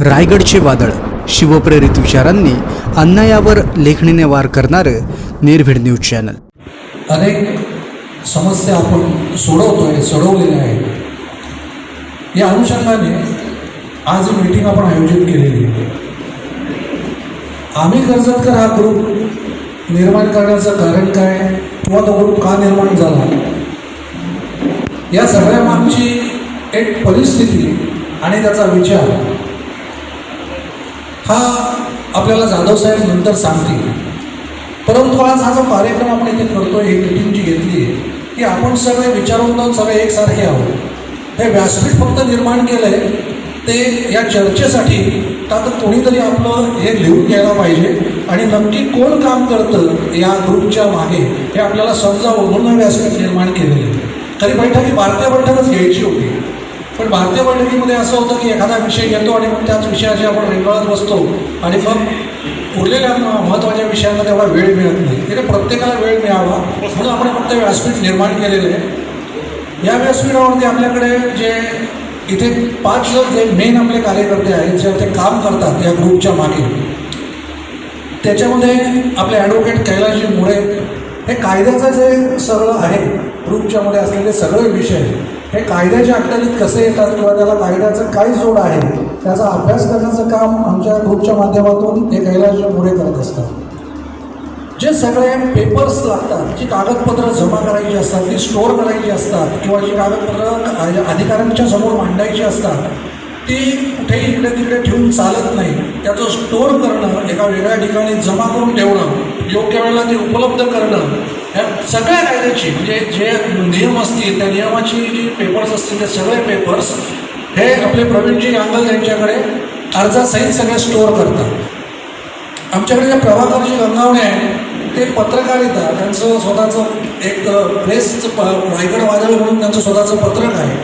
रायगडचे वादळ. शिवप्रेरित विचारांनी अन्यायावर लेखणीने वार करणारं निर्भीड न्यूज चॅनल. अनेक समस्या आपण सोडवतोय सोडवलेल्या आहेत. या अनुषंगाने आज मीटिंग आपण आयोजित केलेली आहे. आम्ही कर्जतकर हा ग्रुप निर्माण करण्याचं कारण काय? किंवा तो ग्रुप का निर्माण झाला? या सगळ्या मागची एक परिस्थिती आणि त्याचा विचार हा आपल्याला जाधव साहेब नंतर सांगतील. परंतु आज हा जो कार्यक्रम आपण इथे करतो ही मीटिंग जी घेतली आहे की आपण सगळे विचारून सगळे एकसारखे आहोत. हे व्यासपीठ फक्त निर्माण केलं आहे ते या चर्चेसाठी का तर कोणीतरी आपलं हे लिहून घ्यायला पाहिजे आणि नक्की कोण काम करतं या ग्रुपच्या मागे हे आपल्याला समजावं म्हणून व्यासपीठ निर्माण केलेलं आहे. तरी बैठक ही भारतीय बैठकच घ्यायची होती. पण भारतीय बैठकीमध्ये असं होतं की एखादा विषय घेतो आणि मग त्याच विषयाची आपण रेंगाळत बसतो आणि मग उरलेल्या महत्त्वाच्या विषयांना तेवढा वेळ मिळत नाही. तिथे प्रत्येकाला वेळ मिळावा म्हणून आपण फक्त व्यासपीठ निर्माण केलेलं आहे. या व्यासपीठावरती आपल्याकडे जे इथे पाच जे मेन आपले कार्यकर्ते आहेत जे ते काम करतात या ग्रुपच्या मागे त्याच्यामध्ये आपले ॲडव्होकेट कैलासजी मुळे हे कायद्याचं जे सगळं आहे ग्रुपच्यामध्ये असलेले सगळे विषय हे कायद्याच्या अखत्यारीत कसे येतात किंवा त्याला कायद्याचं काय जोड आहे त्याचा अभ्यास करण्याचं काम आमच्या ग्रुपच्या माध्यमातून हे कैलासजी मुळे करत असतात. जे सगळे पेपर्स लागतात जी कागदपत्रं जमा करायची असतात ती स्टोअर करायची असतात किंवा जी कागदपत्रं अधिकाऱ्यांच्या समोर मांडायची असतात ती कुठेही इकडे तिकडे ठेवून चालत नाही. त्याचं स्टोअर करणं एका वेगळ्या ठिकाणी जमा करून ठेवणं योग्य वेळेला ते उपलब्ध करणं ह्या सगळ्या कायद्याची म्हणजे जे नियम असतील त्या नियमाची जी पेपर्स असतील ते सगळे पेपर्स हे आपले प्रवीणजी अंगल यांच्याकडे अर्जासहित सगळे स्टोअर करतात. आमच्याकडे जे प्रभाकरजी गंगावणे आहे ते पत्रकारिता त्यांचं स्वतःचं एक प्रेसचं प रायगड वादळ म्हणून त्यांचं स्वतःचं पत्रक आहे.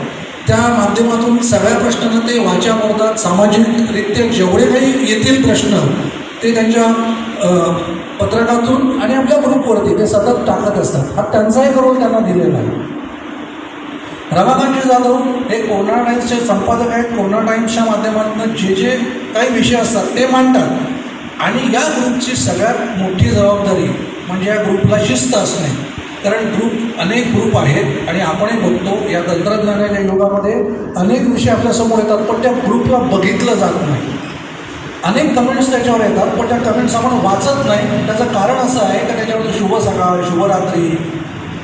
त्या माध्यमातून सगळ्या प्रश्नांना ते वाचा करतात सामाजिकरित्या जेवढे काही येतील प्रश्न ते त्यांच्या पत्रकातून आणि आपल्या ग्रुपवरती ते सतत टाकत असतात. हा त्यांचाही रोल त्यांना दिलेला आहे. रमाकांतजी जाधव हे कोरोना टाईम्सचे संपादक आहेत. कोरोना टाईम्सच्या माध्यमातून जे जे काही विषय असतात ते मांडतात. आणि या ग्रुपची सगळ्यात मोठी जबाबदारी म्हणजे या ग्रुपला शिस्त असणे. कारण ग्रुप अनेक ग्रुप आहेत आणि आपणही बघतो या तंत्रज्ञानाच्या युगामध्ये अनेक विषय आपल्यासमोर येतात पण त्या ग्रुपला बघितलं जात नाही. अनेक कमेंट्स त्याच्यावर येतात पण त्या कमेंट्स आपण वाचत नाही. त्याचं कारण असं आहे की त्याच्यावर शुभ सकाळ शुभरात्री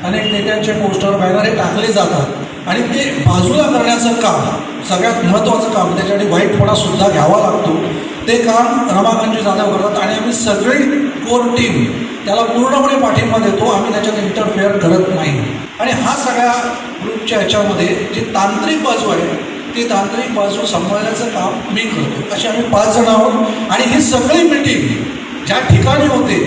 अनेक नेत्यांचे पोस्टर बॅनर हे टाकले जातात. आणि ते बाजूला करण्याचं काम सगळ्यात महत्त्वाचं काम त्याच्यासाठी वाईटपणासुद्धा घ्यावा लागतो. ते काम रमाकांतजी जाधव करतात आणि आम्ही सगळी कोर टीम त्याला पूर्णपणे पाठिंबा देतो. आम्ही त्याच्यात इंटरफेअर करत नाही. आणि हा सगळ्या ग्रुपच्या ह्याच्यामध्ये जी तांत्रिक बाजू आहे ती तांत्रिक बाजू सांभाळण्याचं काम मी करतो. असे आम्ही पाच जण आहोत आणि ही सगळी मिटिंग ज्या ठिकाणी होते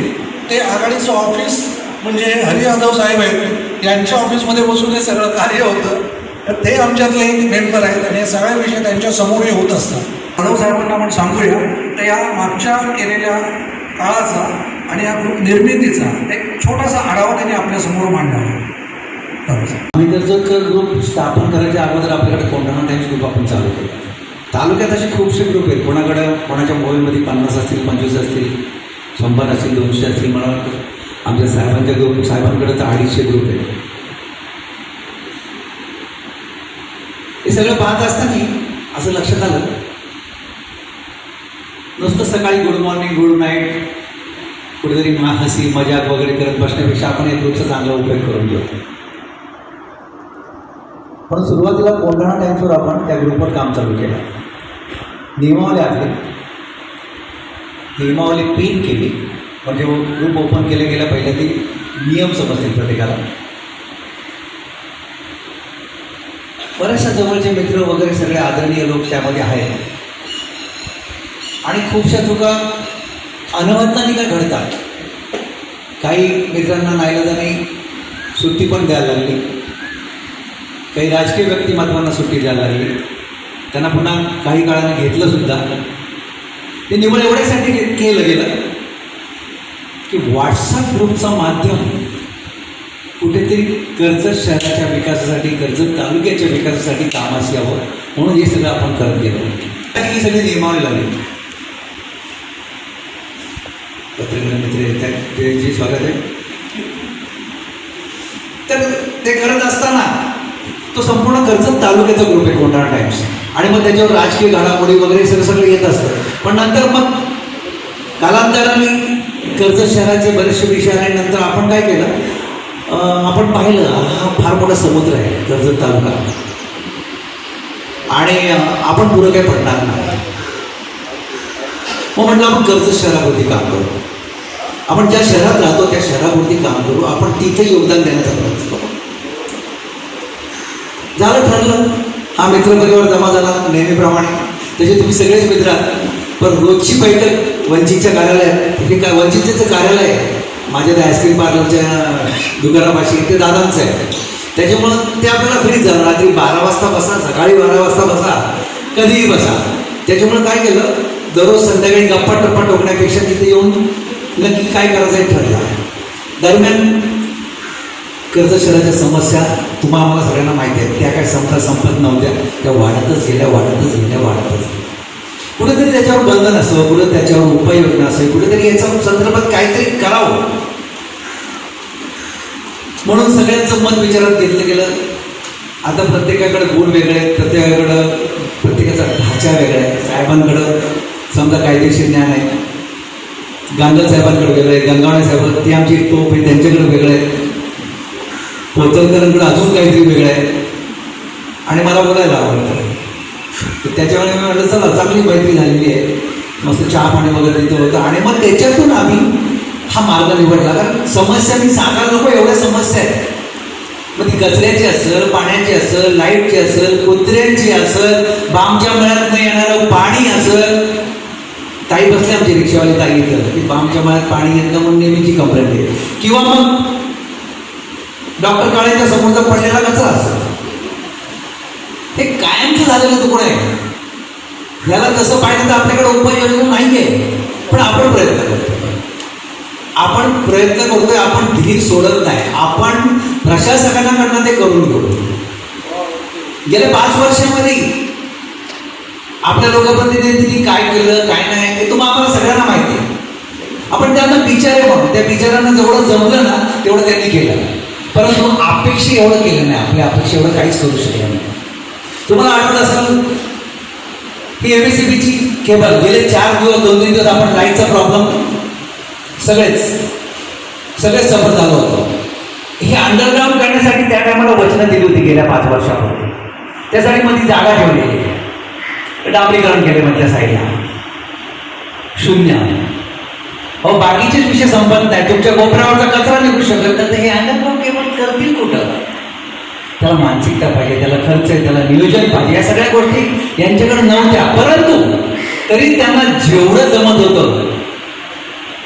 ते आघाडीचं ऑफिस म्हणजे हरी यादव साहेब आहेत यांच्या ऑफिसमध्ये बसून हे सगळं कार्य होतं. तर ते आमच्यातले एक मेंबर आहेत आणि हे सगळ्या विषय त्यांच्या समोरही होत असतात. यादव साहेबांना आपण सांगूया तर या मागच्या केलेल्या काळाचा आणि या ग्रुप निर्मितीचा एक छोटासा आढावा त्यांनी आपल्यासमोर मांडावा. आणि साहेब. आम्ही ग्रुप स्थापन करायच्या अगोदर आपल्याकडे कोंढाणा काही ग्रुप आपण चालू केला. तालुक्यात असे खूपसे ग्रुप आहेत. कोणाकडं? कोणाच्या मोबाईलमध्ये पन्नास असतील पंचवीस असतील शंभर असतील दोनशे असतील मला वाटतं. आमच्या साहेबांच्या ग्रुप साहेबांकडे तर अडीचशे ग्रुप आहेत. हे सगळं पाहत असताना असं लक्षात आलं. नुसतं सकाळी गुड मॉर्निंग गुड नाईट कुठेतरी मा हसी मजाक वगैरे करत बसण्यापेक्षा आपण या ग्रुपचा चांगला उपयोग करून घेऊ. पण सुरुवातीला कोंढाणा टाईम्सवर आपण त्या ग्रुपवर काम चालू केलं. नियमावली आखली. नियमावली पिन केली. म्हणजे ग्रुप ओपन केल्या गेल्या पहिल्या ती नियम समजतील प्रत्येकाला. बऱ्याचशा जवळचे मित्र वगैरे सगळे आदरणीय लोक त्यामध्ये आहेत. आणि खूपशा चुका अनवधनाने काय घडतात? काही मित्रांना नाईलाजाने सुट्टी पण द्यायला लागली. काही राजकीय व्यक्तिमत्वांना सुट्टी द्यायला लागली. त्यांना पुन्हा काही काळाने घेतलं सुद्धा. ते निवड एवढ्यासाठी केलं गेलं की व्हॉट्सअप ग्रुपचं माध्यम कुठेतरी कर्जत शहराच्या विकासासाठी कर्जत तालुक्याच्या विकासासाठी कामास यावं म्हणून हे सगळं आपण करत गेलो. ही सगळी नियमावली लागली. पत्रकार मित्र येत आहेत स्वागत आहे. तर ते करत असताना तो संपूर्ण कर्जत तालुक्याचा ग्रुप आहे कोंढाणा टाइम्स आणि मग त्याच्यावर राजकीय घडामोडी वगैरे सगळं सगळं येत असतं. पण नंतर मग कालांतराने कर्जत शहराचे बरेचसे विषय आल्यानंतर आपण काय केलं? आपण पाहिलं हा फार मोठा समुद्र आहे कर्जत तालुका. आणि आपण पुढं काय पडणार नाही. मग म्हटलं आपण कर्जत शहरावरती काम करू. आपण ज्या शहरात राहतो त्या शहरावरती काम करू. आपण तिथे योगदान देण्याचा प्रयत्न झालं ठरलं. हा मित्रपरिवार जमा झाला नेहमीप्रमाणे. तसे तुम्ही सगळेच मित्र आहात. पण रोजची बैठक वंचितच्या कार्यालयात. हे काय वंचितचं कार्यालय आहे? माझ्या त्या आईस्क्रीम पार्लरच्या दुकानापाशी ते दादांचं आहे. त्याच्यामुळं ते आपल्याला फ्रीच झालं. रात्री बारा वाजता बसा सकाळी बारा वाजता बसा. कधीही बसा. त्याच्यामुळं काय केलं? दररोज संध्याकाळी गप्पा टप्पा टोकण्यापेक्षा तिथे येऊन नक्की काय करायचं हे ठरलं. दरम्यान कर्ज शहराच्या समस्या तुम्हाला आम्हाला सगळ्यांना माहिती आहेत. त्या काय संपता संपत नव्हत्या. त्या वाढतच गेल्या वाढतच गेल्या वाढतच गेल्या. कुठेतरी त्याच्यावर बंधन असावं कुठं त्याच्यावर उपाययोजना असेल कुठेतरी याच्या संदर्भात काहीतरी करावं. म्हणून सगळ्यांचं मत विचारात घेतलं गेलं. आता प्रत्येकाकडे गुण वेगळे आहेत प्रत्येकाकडं प्रत्येकाचा ढाचा वेगळा आहे. साहेबांकडं समजा कायदेशीर ज्ञान आहे. गांधळ साहेबांकडे वेगळं आहे गंगावणे साहेब ते आमची टोप आहे त्यांच्याकडे वेगळं आहे. कोतलकरांकडे अजून काहीतरी वेगळं आहे. आणि मला बोलायला आवडतं तर त्याच्यामुळे मी म्हटलं चला चांगली मैत्री झालेली आहे. मस्त चहा पाणी वगैरे तिथं होतं. आणि मग त्याच्यातून आम्ही हा मार्ग निवडला. कारण समस्या मी सांगायला नको एवढ्या समस्या आहेत. मग ती कचऱ्याची असेल पाण्याची असेल लाईटची असेल कुत्र्यांची असेल बामच्या मळ्यात न येणारं पाणी असेल. ताई बसले आमची रिक्षावाली ताई येतं की बामच्या मळ्यात पाणी येतं म्हणून नेहमीची कंप्लेंट आहे. किंवा मग डॉक्टर काळेच्या समोरचा पडलेला कचरा. असेल हे कायमचं झालेलं तुकडं आहे. याला तसं पाहिजे तर आपल्याकडे उपाययोजना नाही आहे पण आपण प्रयत्न करतो आपण प्रयत्न करतोय आपण धीर सोडत नाही. आपण प्रशासकांकडनं ते करून घेऊ. गेल्या पाच वर्षामध्ये आपल्या लोकप्रतिनिधींनी काय केलं काय नाही ते तुम्हाला आम्हाला सगळ्यांना माहिती आहे. आपण त्यांना बिचारे म्हणू त्या बिचारांना जेवढं जमलं ना तेवढं त्यांनी केलं. परंतु अपेक्षा एवढं केलं नाही. आपल्या अपेक्षा एवढं काहीच करू शकलं नाही. तुम्हाला आठवत असेल ही एमएससीबीची केबल गेले चार दिवस दोन तीन दिवस आपण लाईटचा प्रॉब्लेम सगळेच सगळेच सफर झालं होतं. हे अंडरग्राऊंड करण्यासाठी त्या टायमाला वचनं दिली होती गेल्या पाच वर्षापूर्वी. त्यासाठी मध्ये जागा ठेवलेली आहे. डांबरीकरण केले मधल्या साईडला शून्य. अहो बाकीचेच विषय संपत नाही तुमच्या गोपुरावरचा कचरा निघू शकत तर हे अंडरग्राऊंड करतील कुठं? त्याला मानसिकता पाहिजे त्याला खर्च आहे त्याला नियोजन पाहिजे या सगळ्या गोष्टी यांच्याकडे नव्हत्या. परंतु तरी त्यांना जेवढं जमत होतं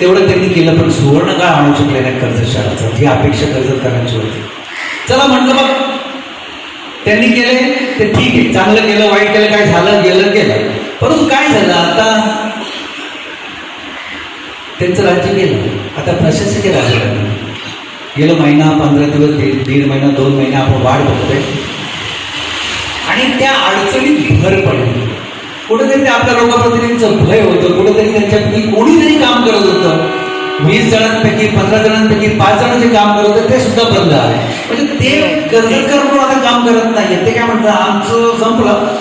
तेवढं त्यांनी केलं. पण सुवर्ण काळ आणू शकले नाही कर्ज शहराचं ही अपेक्षा कर्जत करायची होती. चला म्हटलं बघ. त्यांनी केले ते ठीक आहे. चांगलं केलं वाईट केलं काय झालं गेलं गेलं. परंतु काय झालं? आता त्यांचं राज्य गेलं. आता प्रशासकीय राज्य लागलं. गेलो महिना पंधरा दिवस दीड दीड महिना दोन महिना आपण वाढ बघतोय. आणि त्या अडचणीत भर पडली. कुठेतरी ते आपल्या लोकप्रतिनिधींचं भय होतं. कुठेतरी त्यांच्यापैकी कोणीतरी काम करत होतं. वीस जणांपैकी पंधरा जणांपैकी पाच जण जे काम करत होते ते सुद्धा बंद आहे. म्हणजे ते कर्जतकर म्हणून आता काम करत नाही ते काय म्हणतात आमचं संपलं.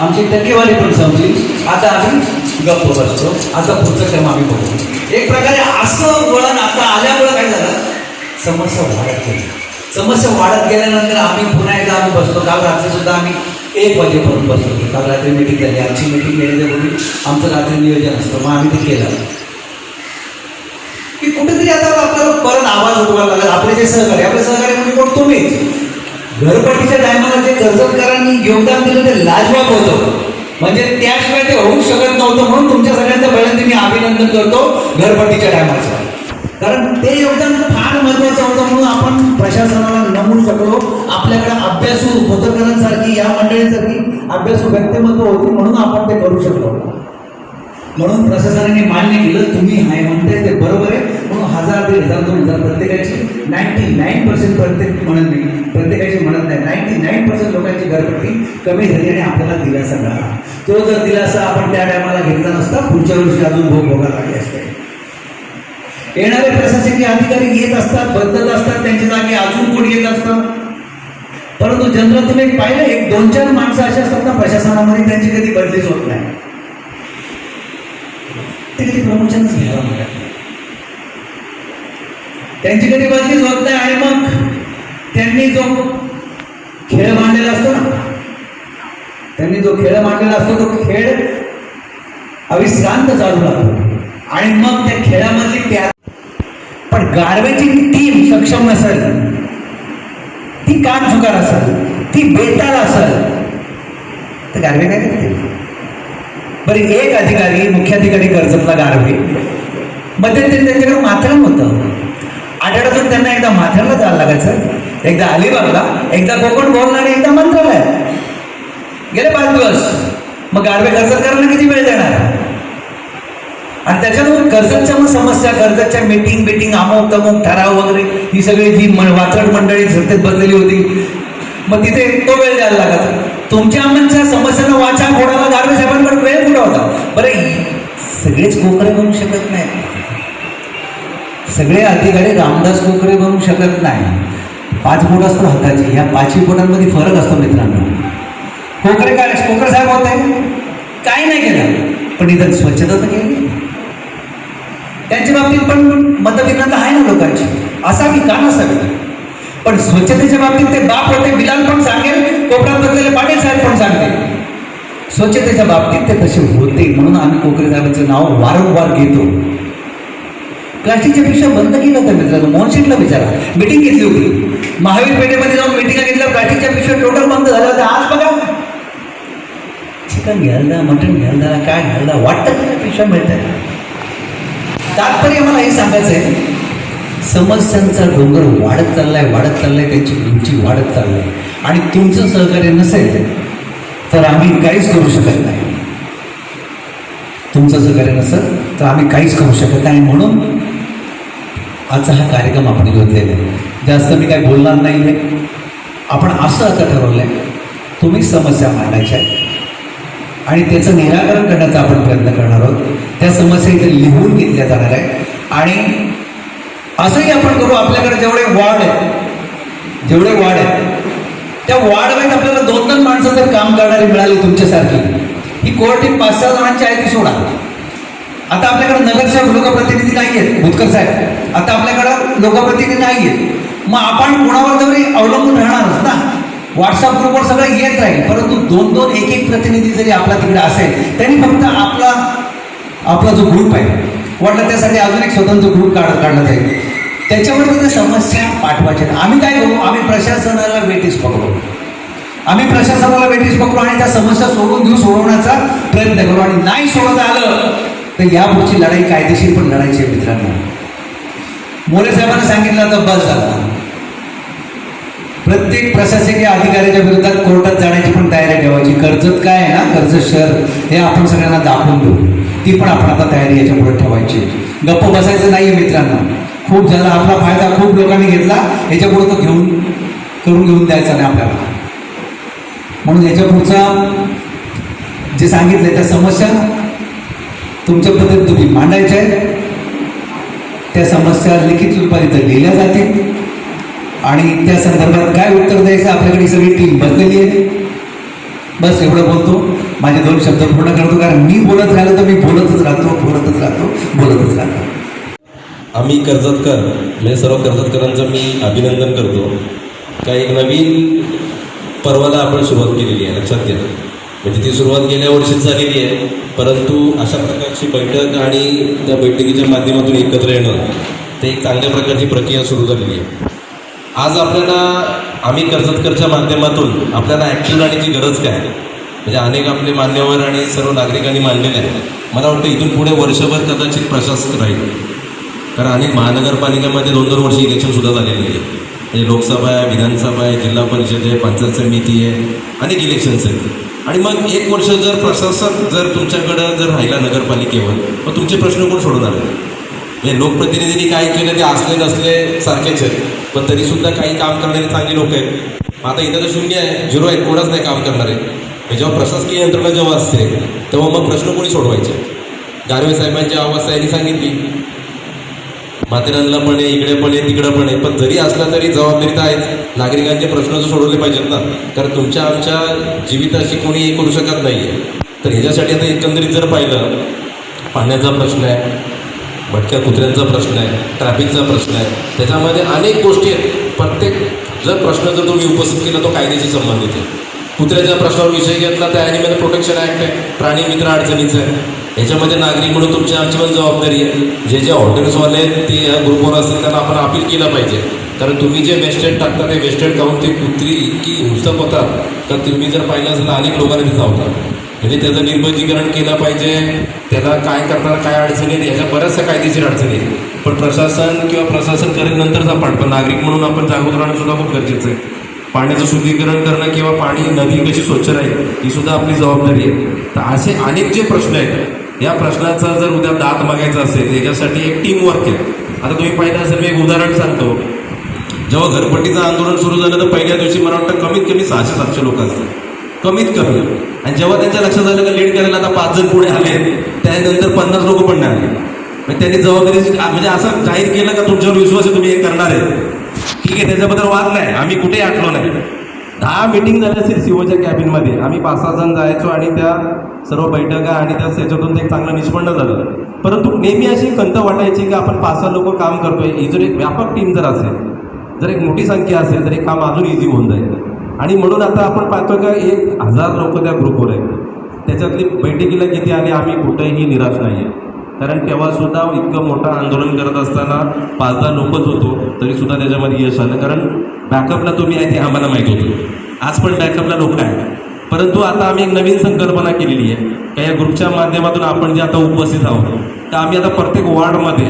आमची टक्केवारी पण संपली. आता आम्ही गप्प बसतो. आता पुढचं काम आम्ही बघू. एक प्रकारे असं वळण आता आल्यामुळं काय झालं? समस्या वाढत गेली. समस्या वाढत गेल्यानंतर आम्ही पुन्हा एकदा आम्ही बसलो. काल रात्री सुद्धा आम्ही एक वाजेपर्यंत बसलो होतो. काल रात्री मिटिंग झाली. आमची मिटिंग घेण्याच्यापूर्वी आमचं रात्री नियोजन असतं. मग आम्ही ते केलं. की कुठेतरी आता आपल्याला परत आवाज उठवायला लागला. आपले जे सहकारी आपले सहकारी म्हणजे कोण? तुम्हीच. घरपट्टीच्या टायमाला जे कर्जतकारांनी योगदान दिलं ते लाजवाब होतं. म्हणजे त्याशिवाय ते होऊ शकत नव्हतं म्हणून तुमच्या सगळ्यांचं पहिल्यांदा मी अभिनंदन करतो घरपट्टीच्या टायमाचं. कारण ते योगदान फार महत्वाचं होतं म्हणून आपण प्रशासनाला नमू शकलो. आपल्याकडे अभ्यासू पत्रकारांसारखी या मंडळींसारखी अभ्यासू व्यक्तिमत्व होती म्हणून आपण ते करू शकलो. म्हणून प्रशासनाने मान्य केलं तुम्ही आहे म्हणते ते बरोबर आहे. हजार दीड हजार दोन हजार प्रत्येकाची. नाईन्टी नाईन पर्सेंट प्रत्येक म्हणत नाही. प्रत्येकाची म्हणत नाही. नाईन्टी नाईन पर्सेंट लोकांची घरपट्टी कमी झाली आणि आपल्याला दिलासा मिळाला. तो जर दिलासा आपण त्या टायमाला घेतला नसता पुढच्या वर्षी अजून भोग भोगायला लागले असते. येणारे प्रशासकीय अधिकारी येत असतात बदलत असतात त्यांच्या जागी अजून कोणी येत असतं? परंतु जनरल तुम्ही एक पाहिलं एक दोन चार माणसं अशी असतात ना प्रशासनामध्ये त्यांची कधी बदलीच होत नाही. ते कधी प्रमोशनच घ्यायला म्हणत नाही त्यांची कधी बदलीच होत नाही आणि मग त्यांनी जो खेळ मांडलेला असतो ना त्यांनी जो खेळ मांडलेला असतो तो खेळ अविश्रांत चालू लागतो आणि मग त्या खेळामधली प्या पण गारव्याची टीम सक्षम नसेल ती कामचुकार असेल ती बेताल असेल तर गारवे काय करते बरं एक अधिकारी मुख्याधिकारी कर्जतला गारवे. मध्यंतरी त्यांच्याकडे मातरम होतं. आठवड्यातून त्यांना एकदा माथ्याला जायला लागायचं. एकदा अलिबागला एकदा कोकण भवनला आणि एकदा मंत्रालय. गेले पाच दिवस. मग गाडवे कर्जत करायला किती वेळ देणार? आणि त्याच्यातून कर्जतच्या मग समस्या कर्जतच्या मीटिंग बिटिंग अमुक तमुक ठराव वगैरे ही सगळी जी म- मंडळी सत्तेत बसलेली होती. मग तिथे तो वेळ द्यायला लागायचा. तुमच्या आमच्या समस्यांना वाचा फोडायला गाडवे साहेबांकडे वेळ कुठं होता? बरं सगळेच कोकरे बनू शकत नाही सगळे अधिकारी रामदास कोकरे बनू शकत नाही. पाच बोट असतो हाताची. ह्या पाचही बोटांमध्ये फरक असतो मित्रांनो. कोकरे काय? कोकरे साहेब होते? काही नाही केलं. पण इथं स्वच्छता तर केली. त्यांच्या बाबतीत पण मतभिन्नता आहे ना लोकांची. असावी का नसावी पण स्वच्छतेच्या बाबतीत ते बाप होते. बिलाल पण सांगेल. कोकणात बदलेले पाटील साहेब पण सांगतील. स्वच्छतेच्या बाबतीत ते तसे होते म्हणून आम्ही कोकरे साहेबांचं नाव वारंवार घेतो. प्लास्टिकच्या पेक्षा बंद केलं होतं मित्रांनो मोहन विचारा. मिटिंग घेतली होती. महावीर पेठेमध्ये जाऊन मिटिंग घेतल्या प्लास्टिकच्या पेक्षा टोटल बंद झालं होतं. आज बघा. चिकन घ्यायला मटण घ्यायला काय घ्यायला वाटतं की त्या मिळतात तात्पर्य मला हे सांगायचं आहे समस्यांचा डोंगर वाढत चाललाय वाढत चाललाय त्यांची उंची वाढत चाललाय. आणि तुमचं सहकार्य नसेल तर आम्ही काहीच करू शकत नाही. तुमचं सहकार्य नसेल तर आम्ही काहीच करू शकत नाही. म्हणून आजचा हा कार्यक्रम आपण घेतलेला आहे. जास्त मी काही बोलणार नाही आहे. आपण असं आता ठरवलं आहे तुम्ही समस्या मांडायच्या आहेत. आणि त्याचं निराकरण करण्याचा आपण प्रयत्न करणार आहोत. त्या समस्या इथे लिहून घेतल्या जाणार आहे आणि असंही आपण करू आपल्याकडे जेवढे वाढ आहेत जेवढे वाढ आहेत त्या वॉर्डमध्ये आपल्याला दोन दोन माणसं जर काम करणारी मिळाली तुमच्यासारखी ही कोर टीम पाच सहा जणांची आहे ती सोडा. आता आपल्याकडे लोकप्रतिनिधी नाही आहेत भूतकर साहेब. आता आपल्याकडं लोकप्रतिनिधी नाही आहेत मग आपण कोणावर तरी अवलंबून राहणारच ना. व्हॉट्सअप ग्रुपवर सगळं येत राहील परंतु दोन दोन एक एक प्रतिनिधी जरी आपला तिकडे असेल त्यांनी फक्त आपला आपला जो ग्रुप आहे वाटलं त्यासाठी अजून एक स्वतंत्र ग्रुप काढ काढला जाईल त्याच्यावरती त्या समस्या पाठवायच्या आम्ही काय करू? आम्ही प्रशासनाला वेटीस पकडू. आम्ही प्रशासनाला वेटीस पकडू आणि त्या समस्या सोडून देऊ सोडवण्याचा प्रयत्न करू. आणि नाही सोडवता आलं तर यापुढची लढाई कायदेशीर पण लढायची आहे मित्रांनो. मोरे साहेबांना सांगितलं तर बस झाला. प्रत्येक प्रशासकीय अधिकाऱ्याच्या विरोधात कोर्टात जाण्याची पण तयारी ठेवायची. कर्जत काय आहे ना? कर्जत शहर हे आपण सगळ्यांना दाखवून देऊ. ती पण आपण आता तयारी याच्यापुढे ठेवायची गप्प बसायचं नाही मित्रांनो. खूप झाला. आपला फायदा खूप लोकांनी घेतला. याच्यापुढे तो घेऊन करून घेऊन द्यायचा नाही आपल्याला. म्हणून याच्या पुढचा जे सांगितलं त्या समस्या तुमच्या पद्धतीने तुम्ही मांडायच्या आहेत. त्या समस्या लिखित स्वरूपात इथं लिहिल्या जातील. आणि त्या संदर्भात काय उत्तर द्यायचं आपल्याकडे सगळी टीम बसलेली आहे. बस एवढं बोलतो. माझे दोन शब्द पूर्ण करतो कारण मी बोलत राहिलो तर मी बोलतच राहतो बोलतच राहतो बोलतच राहतो. आम्ही कर्जतकर म्हणजे सर्व कर्जतकरांचं मी अभिनंदन करतो. का एक नवीन पर्वाला आपण सुरुवात केलेली आहे लक्षात घ्या. म्हणजे ती सुरुवात गेल्या वर्षीच झालेली आहे. परंतु अशा प्रकारची बैठक आणि त्या बैठकीच्या माध्यमातून एकत्र येणं ते एक चांगल्या प्रकारची प्रक्रिया सुरू झालेली आहे. आज आपल्याला आम्ही कर्जतकरच्या माध्यमातून आपल्याला ॲक्टिव्ह राहण्याची गरज काय? म्हणजे अनेक आपले मान्यवर आणि सर्व नागरिकांनी मांडलेले आहे मला वाटतं इथून पुढे वर्षभर कदाचित प्रशासक राहील. कारण अनेक महानगरपालिकेमध्ये दोन दोन वर्ष इलेक्शनसुद्धा झालेली आहे म्हणजे लोकसभा आहे विधानसभा आहे जिल्हा परिषद आहे पंचायत समिती आहे अनेक इलेक्शन्स आहेत. आणि मग एक वर्ष जर प्रशासक जर तुमच्याकडं जर राहिला नगरपालिकेवर मग तुमचे प्रश्न कोण सोडवणार आहे म्हणजे लोकप्रतिनिधींनी काय केलं ते असले नसले सारखेच आहेत. पण तरी सुद्धा काही काम करणारे चांगले लोक आहेत. मग आता इथं तर शून्य आहे झिरो आहे कोणाच नाही काम करणार आहे. म्हणजे जेव्हा प्रशासकीय यंत्रणा जेव्हा असते तेव्हा मग प्रश्न कोणी सोडवायचे? गारवे साहेबांची अवस्था यांनी सांगितली. माथेरानला पण आहे इकडे पण आहे तिकडं पण आहे. पण जरी असला तरी जबाबदारी तर आहेच. नागरिकांचे प्रश्न तर सोडवले पाहिजेत ना. कारण तुमच्या आमच्या जीविताशी कोणी हे करू शकत नाही आहे तर ह्याच्यासाठी आता एकंदरीत जर पाहिलं पाण्याचा प्रश्न आहे भटक्या कुत्र्यांचा प्रश्न आहे ट्रॅफिकचा प्रश्न आहे त्याच्यामध्ये अनेक गोष्टी आहेत. प्रत्येक जर प्रश्न जर तुम्ही उपस्थित केला तो कायद्याशी संबंधित आहे. कुत्र्याच्या प्रश्नावर विषय घेतला तर ॲनिमल प्रोटेक्शन ॲक्ट आहे. प्राणी मित्र अडचणीचं आहे. याच्यामध्ये नागरिक म्हणून तुमची आमची पण जबाबदारी आहे. जे जे हॉटेल्सवाले आहेत ते या ग्रुपवर असतील त्यांना आपण अपील केलं पाहिजे. कारण तुम्ही जे वेस्टेड टाकता ते वेस्टेड खाऊन ते कुत्री इतकी हिंसक होतात. तर तुम्ही जर पाहिलं असेल अनेक लोकांना तिथं होतात म्हणजे त्याचं निर्बंधीकरण केलं पाहिजे. त्याला काय करणार काय अडचणी आहेत ह्याच्या बऱ्याचशा कायदेशीर अडचणी आहेत. पण प्रशासन किंवा प्रशासन करेल नंतरचा पाठ पण नागरिक म्हणून आपण जागरूक राहणं सुद्धा खूप गरजेचं आहे. पाण्याचं शुद्धीकरण करणं किंवा पाणी नदी कशी स्वच्छ राहील ही सुद्धा आपली जबाबदारी आहे. तर असे अनेक जे प्रश्न आहेत या प्रश्नाचा जर उद्या दात मागायचा असेल याच्यासाठी एक टीम वर्क आहे. आता तुम्ही पाहिलं असेल मी एक उदाहरण सांगतो. जेव्हा घरपट्टीचं आंदोलन सुरू झालं तर पहिल्या दिवशी मला वाटतं कमीत कमी सहाशे सातशे लोक असतात कमीत कमी. आणि जेव्हा त्यांच्या लक्षात आलं का लीड करायला आता पाच जण पुढे आले त्यानंतर पन्नास लोक पण नाही आले. मग त्यांनी जबाबदारी म्हणजे असं जाहीर केलं का तुमच्यावर विश्वास आहे तुम्ही हे करणार आहे ठीक आहे त्याच्याबद्दल वाद नाही. आम्ही कुठेही आटलो नाही. दहा मिटिंग झाल्या असेल सीओच्या कॅबिनमध्ये आम्ही पाच सहा जण जायचो आणि त्या सर्व बैठका आणि त्या त्याच्यातून ते एक चांगलं निष्पन्न झालं. परंतु नेहमी अशी खंत वाटायची की आपण पाच सहा लोक काम करतोय. ही जर एक व्यापक टीम जर असेल जर एक मोठी संख्या असेल तर हे काम अजून इझी होऊन जाईल. आणि म्हणून आता आपण पाहतो का एक हजार लोक त्या ग्रुपवर आहेत. त्याच्यातली बैठकीला किती आले आम्ही कुठेही निराश नाही आहे कारण तेव्हासुद्धा इतकं मोठं आंदोलन करत असताना पाच दहा लोकच होतो तरीसुद्धा त्याच्यामध्ये यश आलं. कारण बॅकअपला तुम्ही आहे ते आम्हाला माहीत होतं. आज पण बॅकअपला लोक आहेत. परंतु आता आम्ही एक नवीन संकल्पना केलेली आहे. का या ग्रुपच्या माध्यमातून आपण जे आता उपस्थित आहोत तर आम्ही आता प्रत्येक वॉर्डमध्ये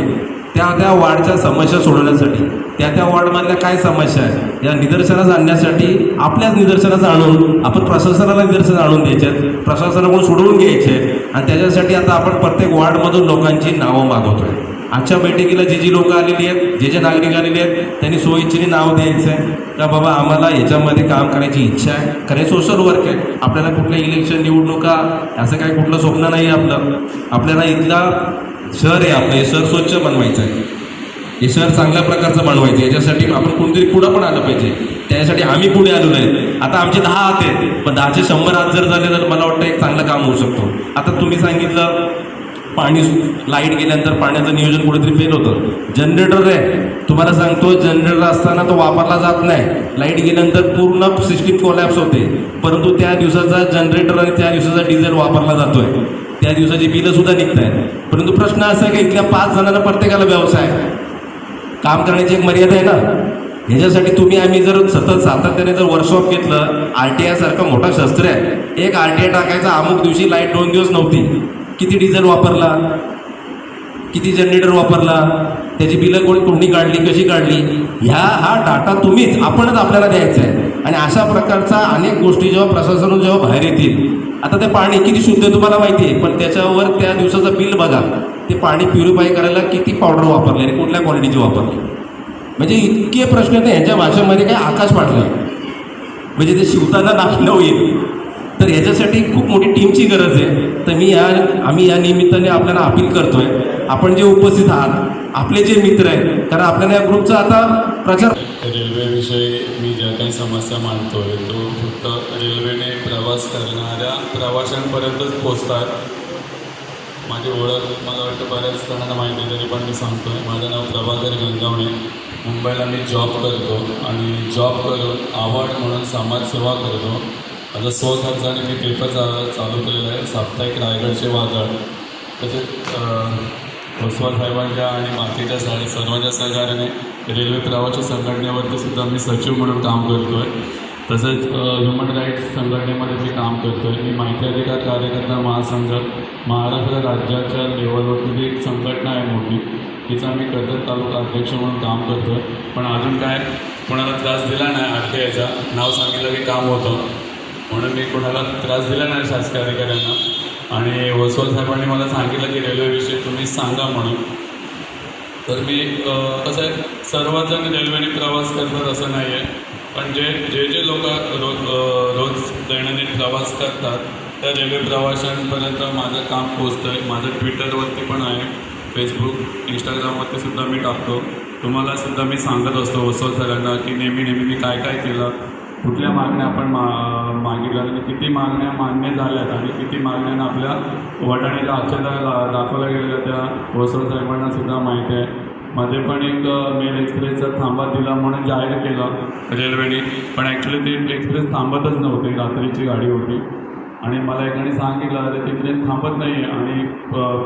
त्या त्या वार्डच्या समस्या सोडवण्यासाठी त्या त्या वार्डमधल्या काय समस्या आहे या निदर्शनास आणण्यासाठी आपल्याच निदर्शनास आणून आपण प्रशासनाला निदर्शन आणून द्यायचे प्रशासनाकडून सोडवून घ्यायचे आणि त्याच्यासाठी आता आपण प्रत्येक वार्डमधून लोकांची नावं मागवतोय. आजच्या बैठकीला जे जी लोक आलेली आहेत जे जे नागरिक आलेले आहेत त्यांनी सोयीच्छेने नाव द्यायचं आहे का बाबा आम्हाला याच्यामध्ये काम करायची इच्छा आहे. कारण हे सोशल वर्क आहे. आपल्याला कुठल्या इलेक्शन निवडणुका असं काही कुठलं स्वप्न नाही आपलं. आपल्याला इथला शहर आहे आपलं. हे शहर स्वच्छ बनवायचं आहे. हे शहर चांगल्या प्रकारचं बनवायचं आहे. याच्यासाठी आपण कोणतरी पुढं पण आलं पाहिजे. त्यासाठी आम्ही पुढे आलो आहे. आता आमचे दहा हात आहेत. पण दहाचे शंभर हात जर झाले तर मला वाटतं एक चांगलं काम होऊ शकतो. आता तुम्ही सांगितलं पाणी लाइट गेल्यानंतर पाण्याचं नियोजन कुठेतरी फेल होतं. जनरेटर आहे. तुम्हाला सांगतो जनरेटर असताना तो वापरला जात नाही. लाइट गेल्यानंतर पूर्ण सिस्टीम कोलॅप्स होते. परंतु त्या दिवसाचा जनरेटर आणि त्या दिवसाचा डिझेल वापरला जातोय. त्या दिवसाची बिलंसुद्धा निघत आहेत. परंतु प्रश्न असा आहे की इथल्या पाच जणांना प्रत्येकाला व्यवसाय काम करण्याची एक मर्यादा आहे ना? ह्याच्यासाठी तुम्ही आम्ही जर सतत सातत्याने जर वर्कशॉप घेतलं आर टी आयसारखं मोठं शस्त्र आहे. एक आर टी आय टाकायचा अमुक दिवशी लाइट दोन दिवस नव्हती. किती डिझेल वापरला? किती जनरेटर वापरला? त्याची बिलं कोणी कोणी काढली? कशी काढली? ह्या हा डाटा तुम्हीच आपणच आपल्याला द्यायचा आहे. आणि अशा प्रकारचा अनेक गोष्टी जेव्हा प्रशासनातून जेव्हा बाहेर येतील आता ते पाणी किती शुद्ध आहे तुम्हाला माहिती आहे पण त्याच्यावर त्या दिवसाचं बिल बघा. ते पाणी प्युरिफाय करायला किती पावडर वापरले आणि कुठल्या क्वालिटीचे वापरले? म्हणजे इतके प्रश्न आहेत ह्याच्या ह्यांच्या भाषेमध्ये काय आकाश पाडलं? म्हणजे ते शिवताना दाखलं होईल तर ह्याच्यासाठी खूप मोठी टीमची गरज आहे. तर मी या आम्ही या निमित्ताने आपल्याला अपील करतोय आपण जे उपस्थित आहात आपले जे मित्र आहेत कारण आपल्याला या ग्रुपचा आता प्रचार रेल्वेविषयी मी ज्या काही समस्या मांडतोय तो फक्त रेल्वेने प्रवास करणाऱ्या प्रवाशांपर्यंतच पोचतात माझी ओळख मला वाटतं बऱ्याच जणांना माहिती आहे तरी पण मी सांगतो आहे माझं नाव प्रभाकर गंगावणे. मुंबईला मी जॉब करतो आणि जॉब करून आवड म्हणून समाजसेवा करतो. माझा स्वखर्चाने मी पेपर चा चालू केलेला आहे. साप्ताहिक रायगडचे वादळ. तसेच ओसवाल साहेबांच्या आणि बाकीच्या सा सर्वांच्या सहकार्याने रेल्वे प्रवासी संघटनेवरती सुद्धा मी सचिव म्हणून काम करतो आहे तसेच ह्युमन राईट्स संघटनेमध्ये मी काम करतो आहे मी माहिती अधिकार कार्यकर्ता महासंघ महाराष्ट्र राज्याच्या लेवलवरती जी एक संघटना आहे मोठी. तिचा मी कर्जत तालुका अध्यक्ष म्हणून काम करतो आहे पण अजून काय कोणाला त्रास दिला नाही आर याचा नाव सांगितलं की काम होतं. म्हणून मी कोणाला त्रास दिला नाही शासकीय अधिकाऱ्यांना. आणि वसवल साहेबांनी मला सांगितलं की रेल्वेविषयी तुम्ही सांगा म्हणून. तर मी कसं आहे सर्वजण रेल्वेने प्रवास करतात असं नाही आहे पण जे जे जे लोक रोज रोज दैनंदिन प्रवास करतात त्या रेल्वे प्रवाशांपर्यंत माझं काम पोचतं आहे माझं ट्विटरवरती पण आहे. फेसबुक इंस्टाग्रामवरती सुद्धा मी टाकतो. तुम्हाला सुद्धा मी सांगत असतो वसवल सरांना की नेहमी नेहमी मी काय काय केलं? कुठल्या मागण्या आपण मा मागितल्या आणि किती मागण्या मान्य झाल्यात आणि किती मागण्यांना आपल्या वटाण्याच्या अक्षता दाखवल्या गेलेल्या त्या वसंत साहेबांना सुद्धा माहिती आहे. मध्ये पण एक मेन एक्सप्रेसचा थांबा दिला म्हणून जाहीर केला रेल्वेने. पण ॲक्च्युली ती एक्सप्रेस थांबतच नव्हती रात्रीची गाडी होती. आणि मला एकाने सांगितलं अरे ती ट्रेन थांबत नाही आहे आणि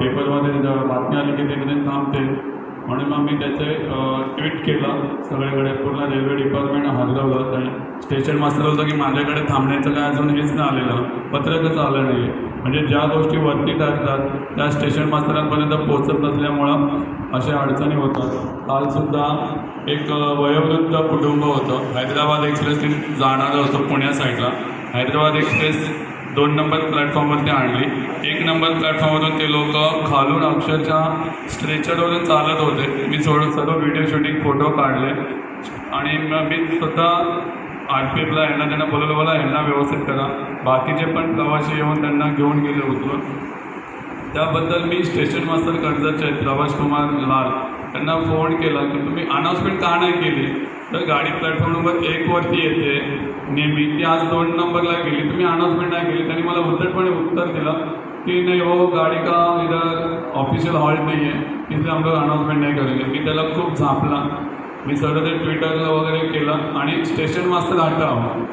पेपरमध्ये बातमी आली की ती ट्रेन थांबते म्हणून मग मी त्याचे ट्विट केलं. सगळ्याकडे पूर्ण रेल्वे डिपार्टमेंट हरवलं आणि स्टेशन मास्तर होतं की माझ्याकडे थांबण्याचं काय अजून हेच नाही आलेलं. पत्रकच आलं नाही म्हणजे ज्या गोष्टी वरती टाकतात त्या स्टेशन मास्तरांपर्यंत पोहोचत नसल्यामुळं अशा अडचणी होतात. कालसुद्धा एक वयोवृद्ध कुटुंब होतं. हैदराबाद एक्सप्रेसने जाणारं होतं पुण्या साईडला. हैदराबाद एक्सप्रेस दोन नंबर प्लॅटफॉर्मवरती आणली. एक नंबर प्लॅटफॉर्मवरून ते लोक खालून अक्षरशः स्ट्रेचरवरून चालत होते. मी सोड सर्व व्हिडिओ शूटिंग फोटो काढले. आणि मग मी स्वतः आर पी एफला यांना त्यांना बोलवलं मला यांना व्यवस्थित करा. बाकीचे पण प्रवासी येऊन त्यांना घेऊन गेले उचलून त्याबद्दल मी स्टेशन मास्तर कर्जाचे आहेत कुमार लाल त्यांना फोन केला की तुम्ही अनाऊन्समेंट का नाही केली? तर गाडी प्लॅटफॉर्म नंबर एकवरती येते. नेहमी ती आज दोन नंबरला गेली. तुम्ही अनाउन्समेंट नाही केली. त्यांनी मला उद्धटपणे उत्तर दिलं की नाही हो गाडी का इधर ऑफिशियल हॉल्ट नाही आहे इसलिए आमचं अनाउन्समेंट नाही करेंगे मी त्याला खूप झापला. मी सगळं ते ट्विटरला वगैरे केलं. आणि स्टेशन मास्तर हटावं.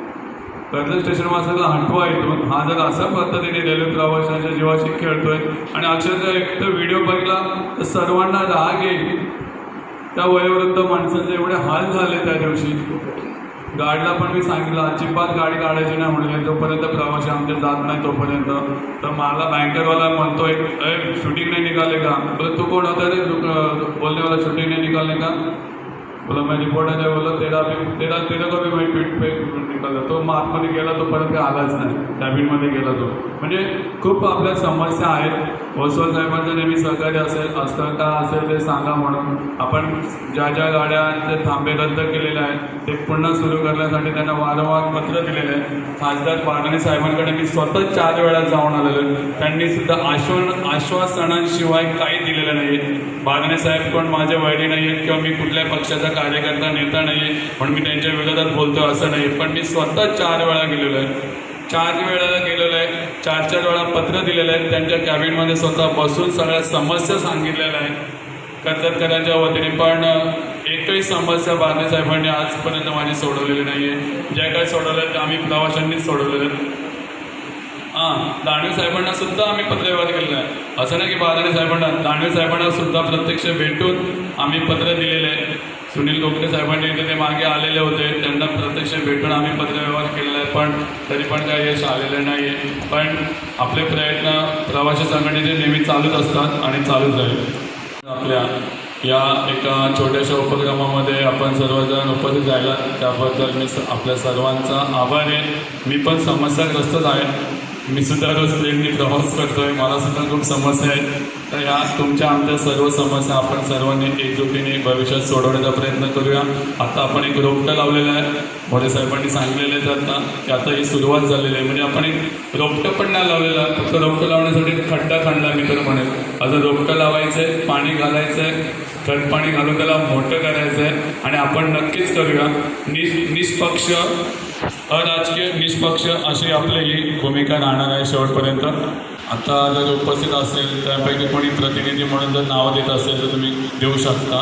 कर्जत स्टेशन मास्टरला हटवा इथून. हा जर अशा पद्धतीने रेल्वे प्रवाशांच्या जीवाशी खेळतोय आणि अक्षरशः एक तर व्हिडिओ बघितला तर सर्वांना राग येईल. त्या वयोवृद्ध माणसाचे एवढे हाल झाले त्या दिवशी. गाडीला पण मी सांगितलं अजिबात गाडी काढायची नाही म्हणले जोपर्यंत प्रवासी आमच्या जात नाही तोपर्यंत. तर मला बँकरवाला म्हणतोय एक शूटिंग नाही निघाले का? बरं तू कोण होता रे? तू, शूटिंग नाही निघाले का? बोला मैं रिपोर्टर आहे बोला तेरा भी तेरा तेरे को भी मैं ट्विट पे निकालला तो मग आतमध्ये गेला तो परत काही आलाच नाही. कॅबिनमध्ये गेला तो. म्हणजे खूप आपल्या समस्या आहेत. वसवल साहेबांचं नेहमी सहकार्य असेल असतं का असेल ते सांगा म्हणून. आपण ज्या ज्या गाड्यांचे थांबे रद्द केलेले आहेत ते पुन्हा सुरू करण्यासाठी त्यांना वारंवार पत्र दिलेले आहे. खासदार बागणे साहेबांकडे मी स्वतः चार वेळा जाऊन आलेलो आहे. त्यांनी सुद्धा आश्वासन आश्वासनांशिवाय काही दिलेलं नाही आहे बागणे साहेब कोण माझे वैरी नाही आहेत किंवा मी कुठल्या पक्षाचा कार्यकर्ता नेता नाही आहे म्हणून मी त्यांच्या विरोधात बोलतो असं नाही. पण मी स्वतः चार वेळा गेलेलो आहे. चार वेळेला गेलेलो आहे. चार चार वेळा पत्र दिलेलं आहे. त्यांच्या कॅबिनमध्ये स्वतः बसून सगळ्या समस्या सांगितलेल्या आहेत. कर्जतकरांच्या वतीने पण एकही समस्या बारणे साहेबांनी आजपर्यंत माझी सोडवलेली नाही आहे ज्या काही सोडवल्या त्या आम्ही प्रवाशांनीच सोडवलेल्या आहेत हां दानवे साहेबांना सुद्धा आम्ही पत्रव्यवहार केलेला आहे. असं नाही की बालाने साहेबांना दानवे साहेबांना सुद्धा प्रत्यक्ष भेटून आम्ही पत्र दिलेले आहे सुनील गोखले साहेबांनी इथे ते मागे आलेले होते. त्यांना प्रत्यक्ष भेटून आम्ही पत्रव्यवहार केलेला आहे. पण तरी पण काही यश आलेलं नाही आहे पण आपले प्रयत्न प्रवासी संघटनेचे नेहमी चालूच असतात आणि चालूच राहील. आपल्या या एका छोट्याशा उपक्रमामध्ये आपण सर्वजण उपस्थित राहिला त्याबद्दल मी स आपल्या सर्वांचा आभार आहे. मी पण समस्याग्रस्तच आहे. मी सुद्धा रोज ट्रेननी प्रवास करतोय. मला सुद्धा खूप समस्या आहेत. तर या तुमच्या आमच्या सर्व समस्या आपण सर्वांनी एकजुटीने भविष्यात सोडवण्याचा प्रयत्न करूया. आता आपण एक रोपटं लावलेलं आहे. मोरे साहेबांनी सांगलेले आहेत आता. की आता ही सुरुवात झालेली आहे. म्हणजे आपण एक रोपटं पण नाही लावलेलं आहे. फक्त रोपटं लावण्यासाठी खड्डा खणला मी तर म्हणेल. आता रोपटं लावायचं आहे पाणी घालायचं आहे खतपाणी घालून त्याला मोठं करायचं आहे आणि आपण नक्कीच करूया. निष निष्पक्ष अराजकीय निष्पक्ष अशी आपली ही भूमिका राहणार आहे शेवटपर्यंत. आता जर उपस्थित असेल त्यापैकी कोणी प्रतिनिधी म्हणून जर नावं देत असेल तर तुम्ही देऊ शकता.